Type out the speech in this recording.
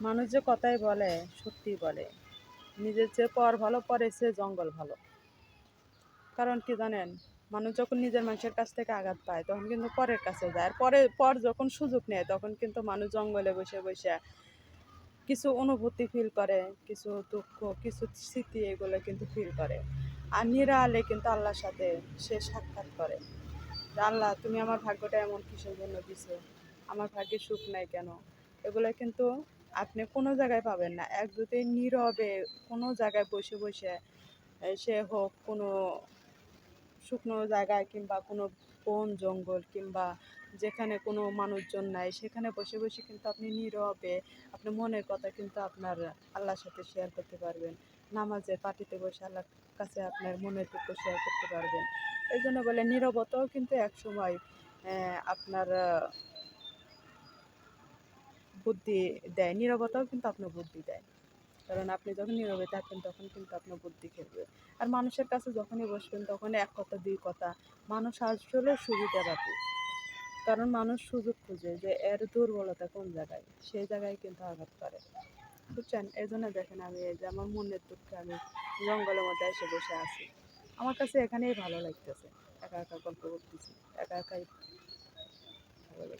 মানুষ যে কথাই বলে সত্যি বলে। নিজের চেয়ে পর ভালো পরে সে জঙ্গল ভালো। কারণ কি জানেন? মানুষ যখন নিজের মানুষের কাছ থেকে আঘাত পায়, তখন কিন্তু পরের কাছে যায়। আর পরে, পর যখন সুযোগ নেয়, তখন কিন্তু মানুষ জঙ্গলে বসে বসে কিছু অনুভূতি ফিল করে, কিছু দুঃখ, কিছু স্মৃতি এগুলো কিন্তু ফিল করে। আর নিরালে কিন্তু আল্লাহর সাথে সে সাক্ষাৎ করে। আল্লাহ, তুমি আমার ভাগ্যটা এমন কিসের জন্য দিছো? আমার ভাগ্যে সুখ নাই কেন? এগুলো কিন্তু আপনি কোনো জায়গায় পাবেন না। এক যদি নীরবে কোনো জায়গায় বসে বসে সে হোক কোনো শুকনো জায়গায় কিংবা কোনো বন, জঙ্গল কিংবা যেখানে কোনো মানুষজন নাই, সেখানে বসে বসে কিন্তু আপনি নীরবে আপনার মনের কথা কিন্তু আপনার আল্লাহর সাথে শেয়ার করতে পারবেন। নামাজের পার্টিতে বসে আল্লাহর কাছে আপনার মনের দুঃখ শেয়ার করতে পারবেন। এই জন্য বলে নীরবতাও কিন্তু এক সময় আপনার বুদ্ধি দেয়। নীরবতাও কিন্তু আপনার বুদ্ধি দেয়। কারণ আপনি যখন নীরবে থাকবেন তখন কিন্তু আপনার বুদ্ধি খেলবে। আর মানুষের কাছে যখনই বসবেন তখন এক কথা, দুই কথা, মানুষ আসলে সুবিধাবাদী কারণ মানুষ সুযোগ খুঁজে যে এর দুর্বলতা কোন জায়গায়, সেই জায়গায় কিন্তু আঘাত করে। বুঝছেন? এই জন্য দেখেন আমি যে আমার মনের দুঃখে আমি জঙ্গলের মধ্যে এসে বসে আছি। আমার কাছে এখানেই ভালো লাগতেছে। একা একা গল্প করতেছি, একা একাই ভালো